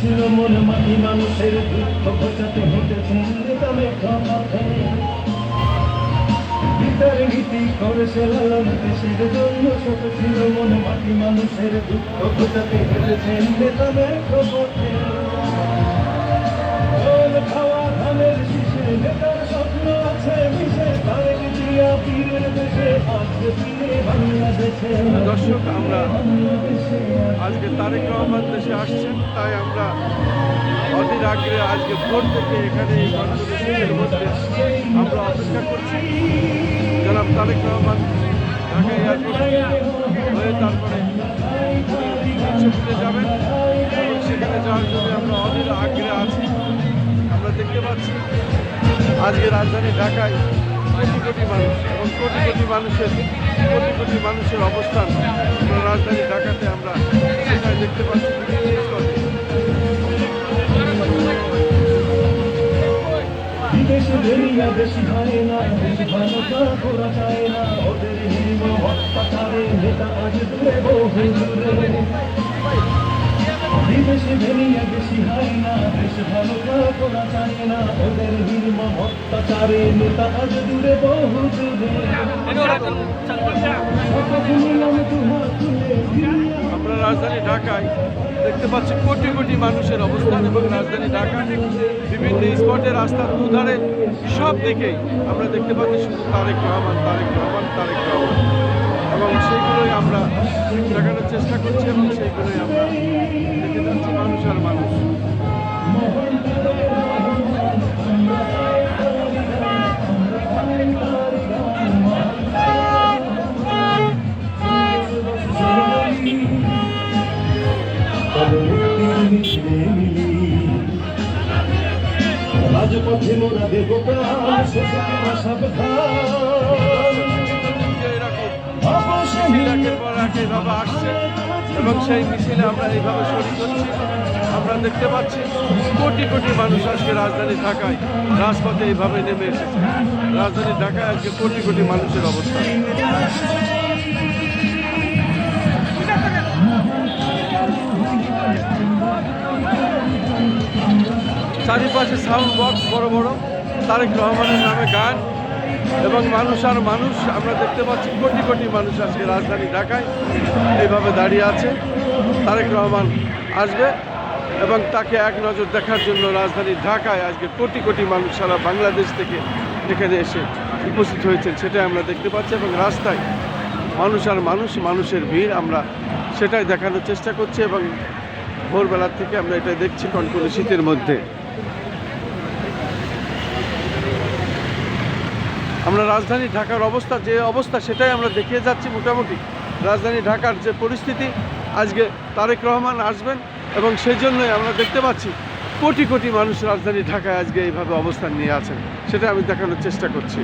ছিল মন মাটি মানুষের দুঃখ ঘটাতে হেঁটেছেন নেতামে ক্ষমাতে নীতি করেছে ছিল মাটি মানুষের দুঃখ নেতার স্বপ্ন আছে জিয়া পীরের দেশে আজকে দর্শক, আমরা আজকে তারেক রহমান দেশে আসছেন, তাই আমরা অধীর আগ্রহে আজকে ভোর থেকে এখানে এই কনফারেন্সের মধ্যে আমরা অপেক্ষা করছি। জনাব তারেক রহমান ঢাকা এয়ারপোর্ট হয়ে তারপরে ছুটে যাবেন। সেখানে যাওয়ার জন্য আমরা অধীর আগ্রহে আছি। আমরা দেখতে পাচ্ছি, আজকে রাজধানী ঢাকায় কোটি কোটি মানুষ কোটি কোটি মানুষের, কোটি কোটি মানুষের অবস্থান রাজধানী ঢাকাতে আমরা সেটাই দেখতে পাচ্ছি। বেশি হয় না বেশি ভালো করা যায় না ওদের হিম হত্যাচারে নেতা আজ দূরে বহু দূরে বেরিয়া বেশি হয় না, বেশি ভালো করা যায় না, ওদের দূরে বহু দূরে। আমরা রাজধানী ঢাকায় দেখতে পাচ্ছি কোটি কোটি মানুষের অবস্থান এবং রাজধানী ঢাকা বিভিন্ন স্পটে রাস্তার দুধারে সব দিকেই আমরা দেখতে পাচ্ছি শুধু তারেক রহমান তারেক রহমান তারেক রহমান। এবং সেইগুলোই আমরা দেখানোর চেষ্টা করছি এবং সেইগুলোই আমরা যাচ্ছি মানুষ। রাজপথে মোরা দেব প্রাণ শোষকে সাবধান। যে এরকম অবশ্যই মিছিল একের পর এক এইভাবে আসছে আমরা এইভাবে শরীর করছি আমরা দেখতে পাচ্ছি কোটি কোটি মানুষ আজকে রাজধানী ঢাকায় রাজপথে এইভাবে নেমে এসেছে। রাজধানী ঢাকায় আজকে কোটি কোটি মানুষের অবস্থান চারিপাশে সাউন্ড বক্স বড় বড়। তারেক রহমানের নামে গান এবং মানুষ আর মানুষ, আমরা দেখতে পাচ্ছি কোটি কোটি মানুষ আজকে রাজধানী ঢাকায় এইভাবে দাঁড়িয়ে আছে। তারেক রহমান আসবে। এবং তাকে এক নজর দেখার জন্য রাজধানী ঢাকায় আজকে কোটি কোটি মানুষ সারা বাংলাদেশ থেকে এখানে এসে উপস্থিত হয়েছেন। সেটাই আমরা দেখতে পাচ্ছি এবং রাস্তায় মানুষ আর মানুষ, মানুষের ভিড় আমরা সেটাই দেখানোর চেষ্টা করছি এবং ভোরবেলার থেকে আমরা এটা দেখছি কনকনে শীতের মধ্যে। আমরা রাজধানী ঢাকার অবস্থা, যে অবস্থা সেটাই আমরা দেখিয়ে যাচ্ছি মোটামুটি। রাজধানী ঢাকার যে পরিস্থিতি, আজকে তারেক রহমান আসবেন এবং সেই জন্যই আমরা দেখতে পাচ্ছি কোটি কোটি মানুষ রাজধানী ঢাকায় আজকে এইভাবে অবস্থান নিয়ে আছেন। সেটা আমি দেখানোর চেষ্টা করছি।